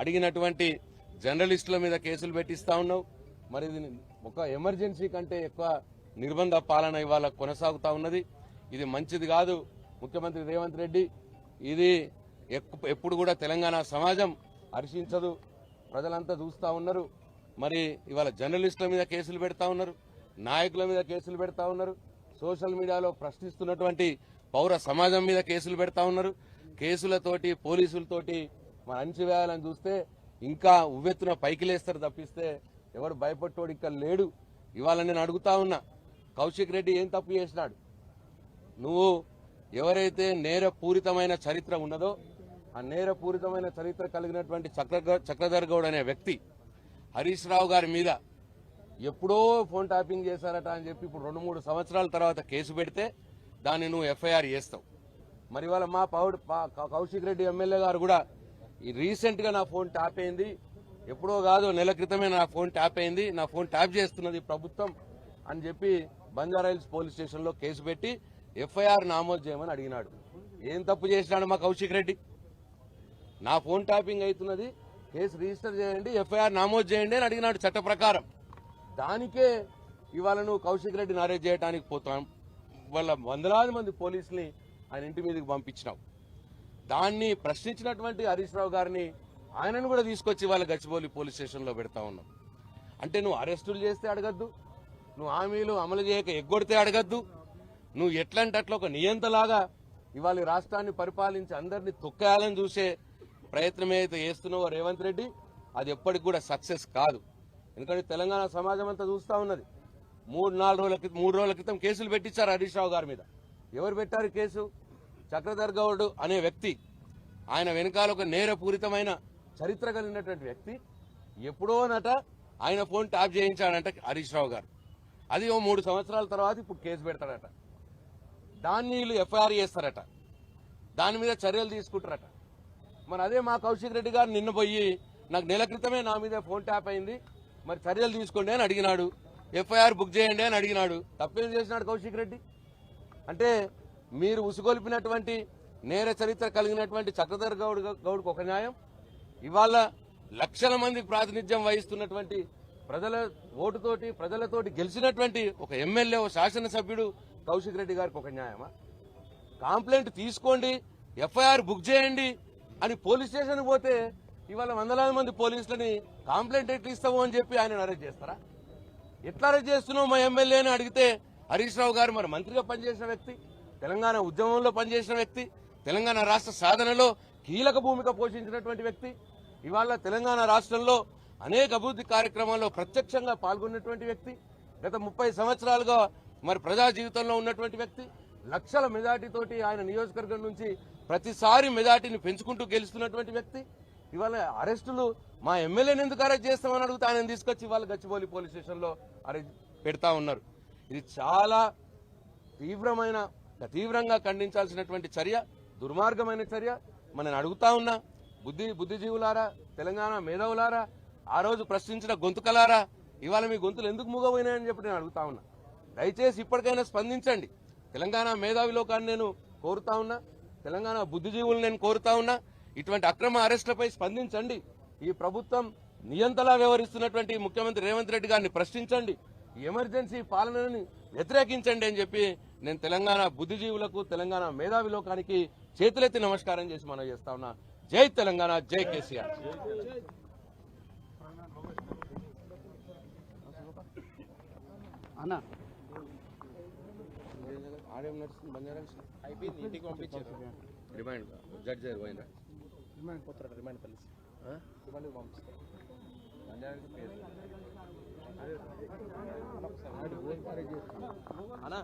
అడిగినటువంటి జర్నలిస్టుల మీద కేసులు పెట్టిస్తా ఉన్నావు. మరి ఇది ఒక ఎమర్జెన్సీ కంటే ఎక్కువ నిర్బంధ పాలన ఇవాళ కొనసాగుతా ఉన్నది. ఇది మంచిది కాదు ముఖ్యమంత్రి రేవంత్ రెడ్డి. ఇది ఎప్పుడు కూడా తెలంగాణ సమాజం హర్షించదు. ప్రజలంతా చూస్తా ఉన్నారు. మరి ఇవాళ జర్నలిస్టుల మీద కేసులు పెడతా ఉన్నారు నాయకుల మీద కేసులు పెడతా ఉన్నారు సోషల్ మీడియాలో ప్రశ్నిస్తున్నటువంటి పౌర సమాజం మీద కేసులు పెడతా ఉన్నారు. కేసులతోటి పోలీసులతోటి మన అణిచివేయాలని చూస్తే ఇంకా ఉవ్వెత్తున పైకి లేస్తారు తప్పిస్తే ఎవడు భయపట్టోడు ఇక్కడ లేడు. ఇవాళ నేను అడుగుతా ఉన్నా కౌశిక్ రెడ్డి ఏం తప్పు చేసినాడు? నువ్వు ఎవరైతే నేరపూరితమైన చరిత్ర ఉన్నదో ఆ నేరపూరితమైన చరిత్ర కలిగినటువంటి చక్ర చక్రధర్ గౌడ్ అనే వ్యక్తి హరీష్ రావు గారి మీద ఎప్పుడో ఫోన్ ట్యాపింగ్ చేశారట అని చెప్పి ఇప్పుడు రెండు మూడు సంవత్సరాల తర్వాత కేసు పెడితే దాన్ని నువ్వు ఎఫ్ఐఆర్ చేస్తావు. మరి ఇవాళ మా పౌడ్ పా- కౌశిక్ రెడ్డి ఎమ్మెల్యే గారు కూడా ఈ రీసెంట్గా నా ఫోన్ ట్యాప్ అయింది. ఎప్పుడో కాదు నెల క్రితమే నా ఫోన్ ట్యాప్ అయింది. నా ఫోన్ ట్యాప్ చేస్తున్నది ప్రభుత్వం అని చెప్పి బంజారాహిల్స్ పోలీస్ స్టేషన్లో కేసు పెట్టి ఎఫ్ఐఆర్ నమోదు చేయమని అడిగినాడు. ఏం తప్పు చేసినాడు మా కౌశిక్ రెడ్డి? నా ఫోన్ ట్యాపింగ్ అవుతున్నది. కేసు రిజిస్టర్ చేయండి ఎఫ్ఐఆర్ నమోదు చేయండి అని అడిగినాడు చట్ట ప్రకారం. దానికే ఇవాళ నువ్వు కౌశిక్ రెడ్డిని అరెస్ట్ చేయడానికి పోతాం. వాళ్ళ వందలాది మంది పోలీసుని ఆయన ఇంటి మీదకి పంపించినావు. దాన్ని ప్రశ్నించినటువంటి హరీష్ రావు గారిని ఆయనను కూడా తీసుకొచ్చి వాళ్ళ గచ్చిబౌలి పోలీస్ స్టేషన్లో పెడతా ఉన్నాం. అంటే నువ్వు అరెస్టులు చేస్తే అడగద్దు నువ్వు హామీలు అమలు చేయక ఎగ్గొడితే అడగద్దు నువ్వు ఎట్లంటే అట్లా ఒక నియంతలాగా ఇవాళ రాష్ట్రాన్ని పరిపాలించి అందరినీ తొక్కేయాలని చూసే ప్రయత్నం ఏదైతే చేస్తున్నావో రేవంత్ రెడ్డి అది ఎప్పటికి కూడా సక్సెస్ కాదు. ఎందుకంటే తెలంగాణ సమాజం అంతా చూస్తా ఉన్నది. మూడు నాలుగు రోజుల క్రితం మూడు రోజుల క్రితం కేసులు పెట్టించారు హరీష్ రావు గారి మీద. ఎవరు పెట్టారు కేసు? చక్రధర్ గౌడ్ అనే వ్యక్తి ఆయన వెనకాల ఒక నేరపూరితమైన చరిత్ర కలిగినటువంటి వ్యక్తి ఎప్పుడోనట ఆయన ఫోన్ ట్యాప్ చేయించాడంట హరీష్ రావు గారు. అది ఓ మూడు సంవత్సరాల తర్వాత ఇప్పుడు కేసు పెడతాడట. దాన్ని వీళ్ళు ఎఫ్ఐఆర్ చేస్తారట. దాని మీద చర్యలు తీసుకుంటారట. మరి అదే మా కౌశిక్ రెడ్డి గారు నిన్న పోయి నాకు నెల క్రితమే నా మీద ఫోన్ ట్యాప్ అయింది మరి చర్యలు తీసుకోండి అని అడిగినాడు. ఎఫ్ఐఆర్ బుక్ చేయండి అని అడిగినాడు. తప్పేం చేసినాడు కౌశిక్ రెడ్డి? అంటే మీరు ఉసుగొల్పినటువంటి నేర చరిత్ర కలిగినటువంటి చక్రధర్ గౌడ్ గౌడ్కు ఒక న్యాయం. ఇవాళ లక్షల మందికి ప్రాతినిధ్యం వహిస్తున్నటువంటి ప్రజల ఓటుతోటి ప్రజలతోటి గెలిచినటువంటి ఒక ఎమ్మెల్యే ఓ శాసనసభ్యుడు కౌశిక్ రెడ్డి గారికి ఒక న్యాయమా? కాంప్లైంట్ తీసుకోండి ఎఫ్ఐఆర్ బుక్ చేయండి అని పోలీస్ స్టేషన్ పోతే ఇవాళ వందలాది మంది పోలీసులని కాంప్లైంట్ ఎట్లా ఇస్తావు అని చెప్పి ఆయన అరెస్ట్ చేస్తారా? ఎట్లా అరెస్ట్ చేస్తున్నావు మా ఎమ్మెల్యేని అడిగితే హరీష్ రావు గారు మరి మంత్రిగా పనిచేసిన వ్యక్తి? తెలంగాణ ఉద్యమంలో పనిచేసిన వ్యక్తి తెలంగాణ రాష్ట్ర సాధనలో కీలక భూమిక పోషించినటువంటి వ్యక్తి ఇవాళ తెలంగాణ రాష్ట్రంలో అనేక అభివృద్ధి కార్యక్రమాల్లో ప్రత్యక్షంగా పాల్గొన్నటువంటి వ్యక్తి గత ముప్పై సంవత్సరాలుగా మరి ప్రజా జీవితంలో ఉన్నటువంటి వ్యక్తి లక్షల మెజార్టీతోటి ఆయన నియోజకవర్గం నుంచి ప్రతిసారి మెజార్టీని పెంచుకుంటూ గెలుస్తున్నటువంటి వ్యక్తి. ఇవాళ అరెస్టులు మా ఎమ్మెల్యేని ఎందుకు అరెస్ట్ చేస్తామని అడుగుతా ఆయన తీసుకొచ్చి ఇవాళ గచ్చిబౌలి పోలీస్ స్టేషన్లో అరెస్ట్ పెడతా ఉన్నారు. ఇది చాలా తీవ్రమైన తీవ్రంగా ఖండించాల్సినటువంటి చర్య దుర్మార్గమైన చర్య మనని అడుగుతా ఉన్నా బుద్ధి బుద్ధిజీవులారా తెలంగాణ మేధావులారా ఆ రోజు ప్రశ్నించిన గొంతుకలారా ఇవాళ మీ గొంతులు ఎందుకు మూగపోయినాయని చెప్పి నేను అడుగుతా ఉన్నా. దయచేసి ఇప్పటికైనా స్పందించండి. తెలంగాణ మేధావి లోకాన్ని నేను కోరుతా ఉన్నా తెలంగాణ బుద్ధిజీవులు నేను కోరుతా ఉన్నా ఇటువంటి అక్రమ అరెస్టులపై స్పందించండి. ఈ ప్రభుత్వం నియంతలా వ్యవహరిస్తున్నటువంటి ముఖ్యమంత్రి రేవంత్ రెడ్డి గారిని ప్రశ్నించండి. ఎమర్జెన్సీ పాలనని వ్యతిరేకించండి అని చెప్పి నేను తెలంగాణ బుద్ధిజీవులకు తెలంగాణ మేధావి లోకానికి చేతులెత్తి నమస్కారం చేసి మనం చేస్తా ఉన్నా. జై తెలంగాణ జై కేసీఆర్. అన్న. ఆడేం నడుస్తుంది బంజారా అయిపోయింది ఇంటికి పంపించారు. రిమైండ్ జడ్జి గారు పోయినరా? రిమాండ్ పోతారు? రిమాండ్ కలిసి? రిమాండ్ పంపిస్తారు. బంజారా పేరు. అన్న?